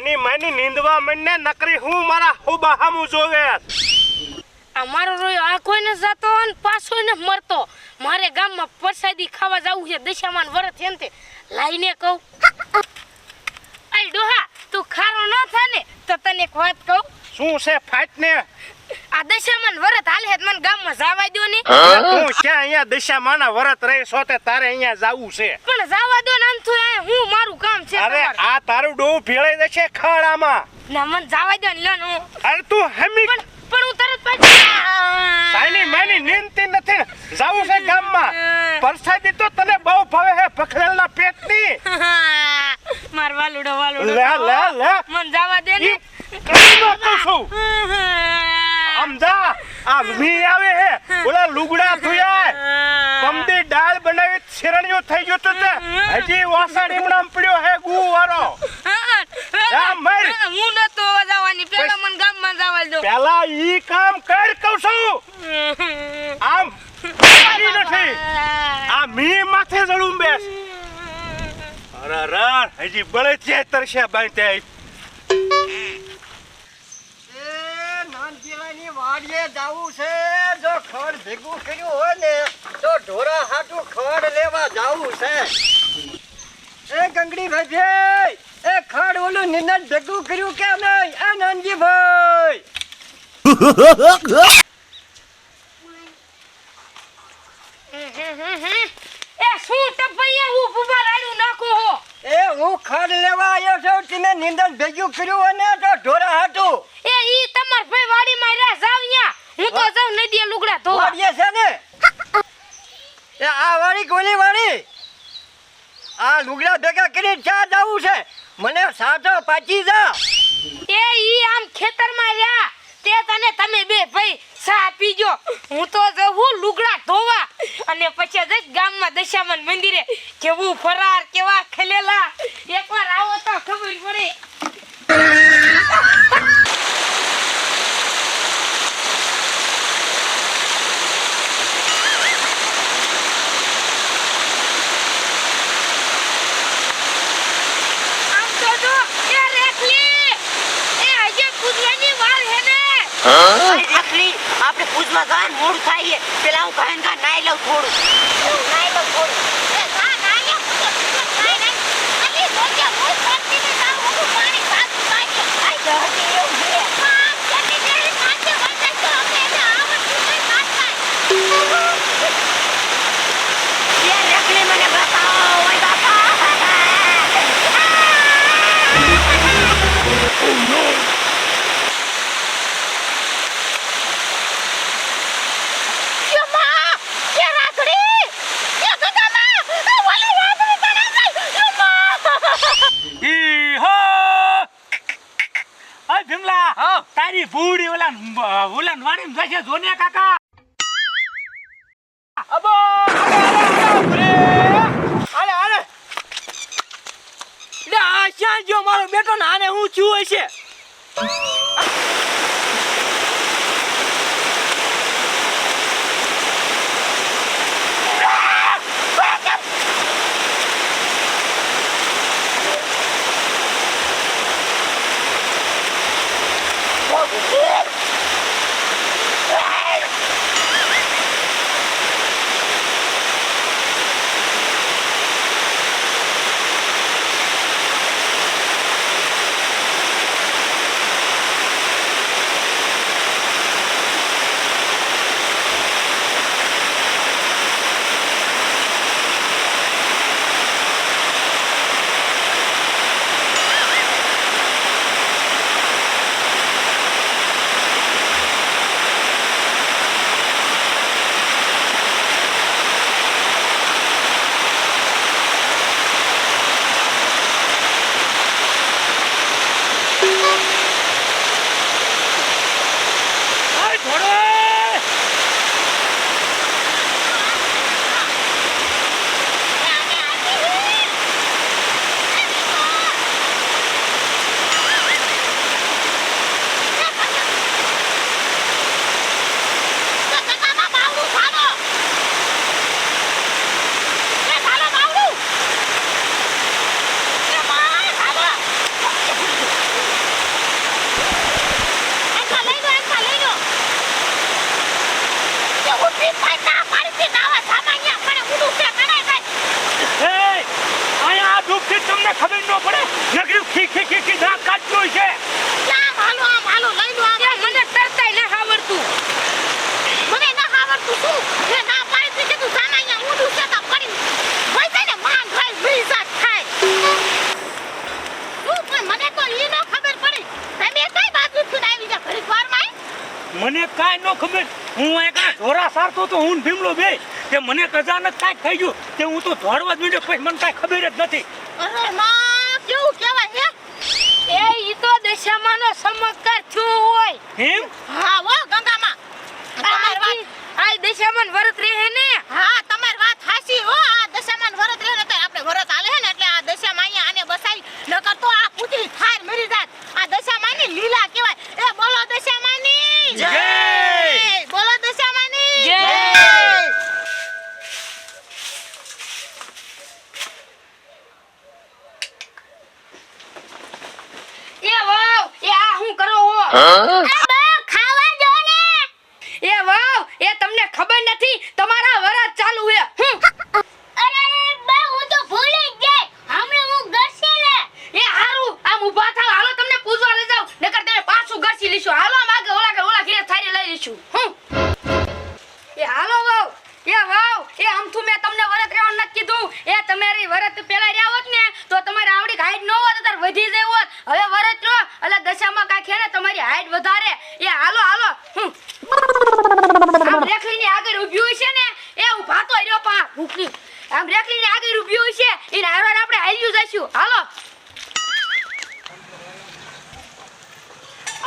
માની માની નીંદવા મને નકરી હું મારા હોબા હામું જોવે. અમારો રોયો આ કોઈને જતો અને પાછો ને મરતો. મારે ગામમાં પરસાદી ખાવા જવું છે દશામાન વરત એમ તે. લાઈને કહું. આઈ ડોહા તું ખારો ન થાય ને તો તને એક વાત કહું. શું છે ફાટ ને આ દશામાન વરત હાલે છે મને ગામમાં જવા દો ને તું ક્યાં અહીંયા દશામાના વરત રહી છો તે તારે અહીંયા જાવું છે? પણ જવા દો ને આમ તો આ હું મારું કામ છે અરે આ તારું ડોહ ભેળાઈ જશે ખાડામાં. ના મને જવા દો ને લો નું અરે તું હમી પણ પણ હું તરત પાછી સાઈની માની નીંદતી નથી ને. જાવું છે ગામમાં પરસાદી તો તને બહુ ભાવે હે પખરેલના પેટની માર વાલુડો વાલુડો લે લે લે મને જવા દે ને ઈ કઈ નો કહું છું આમ જા આ મી આવે હે ઓલા લુગડા ધોયા પમદી દાળ બનાવી શેરણીઓ થઈ ગયું તું તે. હજી વાસણ એમણામ પડ્યો હે ગુ વારો. હું નતો જવાની પેલા મને ગામમાં જવા દો. પેલા ઈ કામ કર કઉ છું. આમ મારી નથી. આ મી માથે જળું બેસ. અરે રણ હજી બળે છે તરસ્યા બાંધે એ નાનજીલાની વાડીએ જાવું છે. જો ખર ભેગું કર્યું હોય ને તો ઢોરા હાટું ખડ લેવા જાવું છે. એ ગંગડી ભાઈ એ ખડ ઓલું નિંદન ભેગું કર્યું કે નહીં? એ નાનજીભાઈ એ શું ટપૈયા હું ફુબા રાડું નાખો હો? એ હું ખડ લેવા આવ્યો છું તમે નિંદન ભેગું કર્યું અને તો ઢોરા હાટું. એ ઈ તમાર ભાઈ વાડીમાં રહ્યા જાવ હું તો જાઉં નદીએ લુગડા ધોવા. વાડીએ છે ને? આ વાળી કોની વાળી. આ લુગડા ભેગા કરી ચા જવું છે? મને સાચો પાચી જા એ ઈ આમ ખેતરમાં રહ્યા. તે તને તમે બે ભાઈ ચા પીજો હું તો જવું લુગડા ધોવા. અને પછી જઈશ ગામમાં દશામાન મંદિરે. કેવું ફરાર કેવા ખલેલા. એકવાર આવો તો ખબર પડે આમ તો જો એ રેખલી એ આજે પૂજવાની વાર હે ને આખરી આપણે પૂજમાં જવાનું થાય પેલા હું કાંઈ ને કાંઈ નાઈ લઉં થોડું. નાઈ લઉં થોડું. એ જા નાલે નાઈ નાઈ અલી જોજે હું કરતી ને જા હું પાણી સાફ પાણી આઈ તો હજી એવું છે હા જલ્દી જલ્દી કાચે વંદન તો અમે એને આવડતું નહીં કાચા યાર રખડી મને બતાવો ઓય બાપા યમા એ રાખડી એ ગદામા એ વાલી રાખડી તને જાય યમા ઈ હો આ ભીમલા તારી ભૂડી ઓલા ઓલા વાડીમ જશે જોને કાકા. અબો અરે અરે. લે આ શ્યાં ગયો મારો બેટો ને આને હું છું હશે? ડૂબથી ખબર ન પડે? નકરી ખી ખી ખી ખી ના કાઢતું છે. ક્યાં હાલો આમ હાલો લઈ લો આમ. મને તરતાય ના આવડતું મને ના આવડતું શું એ ના પાડી છે કે તું સામાન્ય ઊંડું છે તો પડી હોય છે ને માન ભાઈ મિલઝાત થાય શું પણ મને તો ઈ ન ખબર પડી તમે કઈ બાજુથી આવી જા ઘડીક વારમાં મને કાંઈ ન ખબર હું એક આ સારતો તો હું ભીમલો બે. તે મને અચાનક કાંઈક થઈ ગયું. તે હું તો દોડવા જ મીડ્યો પછી મને કાંઈ ખબર જ નથી. અરે માં કેવું કહેવાય હે? એ ઈ તો દશામાનો ચમત્કાર થયો હોય. એમ? હા વો ગંગામાં. તમારી વાત આ દશામાન વરત રહે ને? હા તમારી વાત હાસી હો. આ દશામાન વરત રહે ને તો આપણે વરત આલે હે ને એટલે આ દશામાં અહીંયા આને બસાઈ નકર તો આ પૂતળી થાર મરી જાત આ દશામાની લીલા કહેવાય એ બોલો દશામાની જય! બોલો દશામાની જય! એ વાવ એ આ હું કરો હો ખાવા જો ને એ વાવ એ તમને ખબર નથી તમારા વરત ચાલુ હે. અરે બા હું તો ભૂલી જ ગઈ. હમણે હું ગરસે લે એ હારું આમ ઊભા થાવ હાલો તમને પૂજવા લઈ જાવ નકર તમે પાછું ઘસી લીશું હાલો આમ આગળ ઓલા કે ઓલા ઘીરે થારી લઈ લીશું હમ. એ હાલો વાવ. એ વાવ એ આમ થું મેં તમને વરત રહેવાનું નથી કીધું. એ તમારી વરત પેલા રહ્યા હોત ને તો તમારી આવડી હાઈટ ન હોત તાર વધી જાય હોત હવે વરત લો એટલે દશામાં કાંઈ છે ને તમારી હાઈટ વધારે એ હાલો હાલો હમ. આમ રેખલીની આગળ ઊભી હોય છે ને એ ઊભા તો રહ્યો પા ભૂખની આમ રેખલીની આગળ ઊભી હોય છે એને હારવાર આપણે હાલ્યું જઈશું હાલો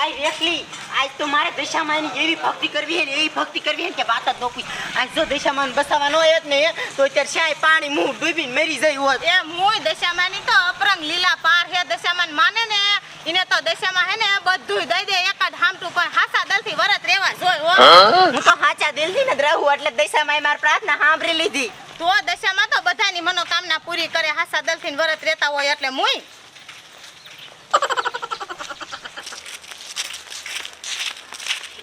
આઈ રેખલી આજ તો મારે દશામાની એવી ભક્તિ કરવી હે ને એવી ભક્તિ કરવી હે ને કે વાત જ ન પૂછ. આજ જો દશામાન બસાવાનો હોય જ ને તો અત્યારે શાય પાણી મું ડૂબીને મરી જાય હોત. એ મુય દશામાની તો અપરંગ લીલા પાર હે દશામાન માને ને એને તો દશામાં હે ને બધું દઈ દે એકાદ હામટું પણ હાસા દલથી વરત રેવા જોય હો. હું? તો હાચા દિલથી ને જ રહું એટલે દશામાએ મારી પ્રાર્થના સાંભળી લીધી. તો દશામાં તો બધાની મનોકામના પૂરી કરે હાસા દલથી વરત રહેતા હોય એટલે મુય.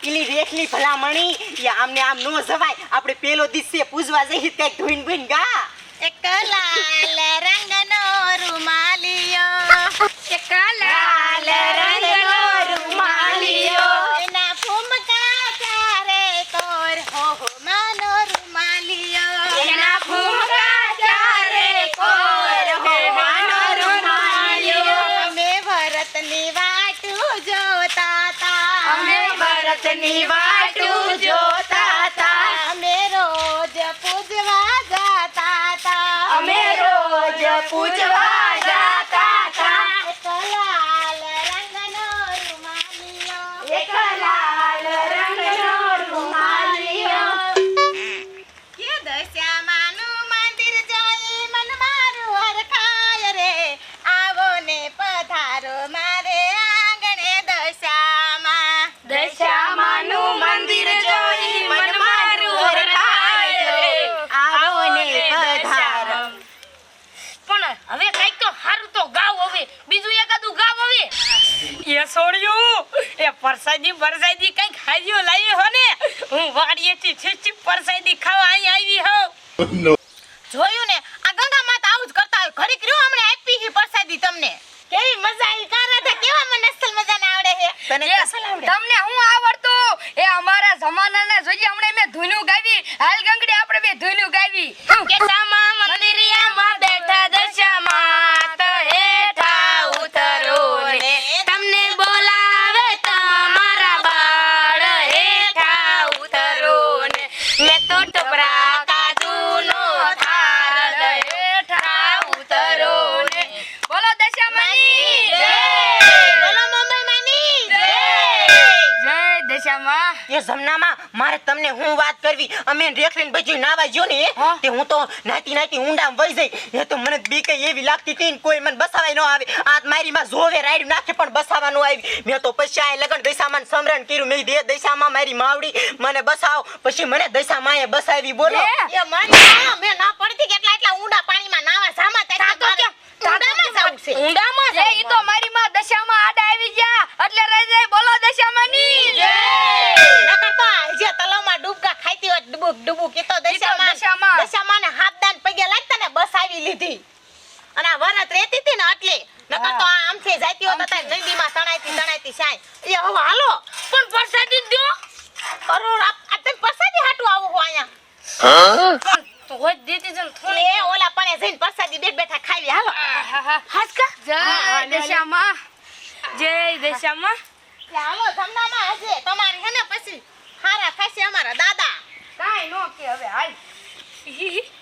ઈલી રેખલી ભલામણી એ આમને આમ નો જવાય. આપણે પેલો દિવસે પૂજવા જઈએ કંઈક ધોઈને બોઈને ગા. એક લાલ રંગનો રૂમાલિયો. એક લાલ ભરતની વાટું જોતા તા. અમે રોજ પૂજવા જાતા તા અમે રોજ પૂજવા એ છોડ્યું એ પરસાદી પરસાદી કઈ ખાજો લાવી હો ને? હું વાડીએથી છીછી પરસાદી ખાવા અહીં આવી હોઉં. જોયું ને? આ ગંગા માતા આવું જ કરતા હોય. રહ્યો હમણે આપી હી પરસાદી તમને. કેવી મજા આવી? કારા કેવા મને અસલ મજાને આવડે છે? તને આવડે. તમને હું આવડતું? એ અમારા જમાનાને જોઈએ હમણે મેં ધૂનું ગાવી. હાલ ગંગડી આપણે બે ધૂનું ગાવી કે સામા મંદિરિયામાં બેઠા દશામાં તો હેઠા ઉતરો ને તમને બોલાવે તમારા બાળ હેઠા ઉતરો ને મેં તો ટપરા કાજુનો થાળ હેઠા ઉતરો ને બોલો દશામાની જય બોલો મુંબઈ માની જય દશામાં એ જમનામાં મારે તમને હું વાત કરવી? અમે રેખલીને બધું નાવા ગયો ને તે હું તો નાતી નાતી ઊંડા વહી જઈ. એ તો મને બીક એવી લાગતી હતી ને કોઈ મને બસાવાય ન આવે. આ મારી માં જોવે રાઈડ નાખે પણ બસાવાનું આવી. મેં તો પછી આ લગન દશામાં સમરણ કર્યું. મેં દે દશામાં મારી માવડી મને બસાવ. પછી મને દશામાં એ બસાવી બોલો. એ મારી મેં? ના પડતી કે એટલા એટલા ઊંડા પાણીમાં નાવા સામા તે ઊંડામાં જાવ છે? ઊંડામાં છે. એ તો મારી માં દશામાં આડા ડુબુક ડુબુક એ દશામાં દશામાં ને હાથ પગે લાગતા ને બસ આવી લીધી. અને આ વરત રહેતી હતી ને એટલે નકર તો આમથી જાતી હોત તાર નદીમાં તણાઈતી તણાઈતી સાય એ હવે હાલો. પણ પરસાદી દો. અરો આ તને પરસાદી હાટુ આવો હો આયા હા? તો હોય દીધી જન થોડી એ ઓલા પણે જઈને પરસાદી બેઠ બેઠા ખાવી. હાલો. હાસકા જય દશામાં. જય દશામાં. હાલો ધમનામાં હશે. તમારી હે ને પછી હારા થશે અમારા દાદા. કાઈ નો કે હવે હાલ.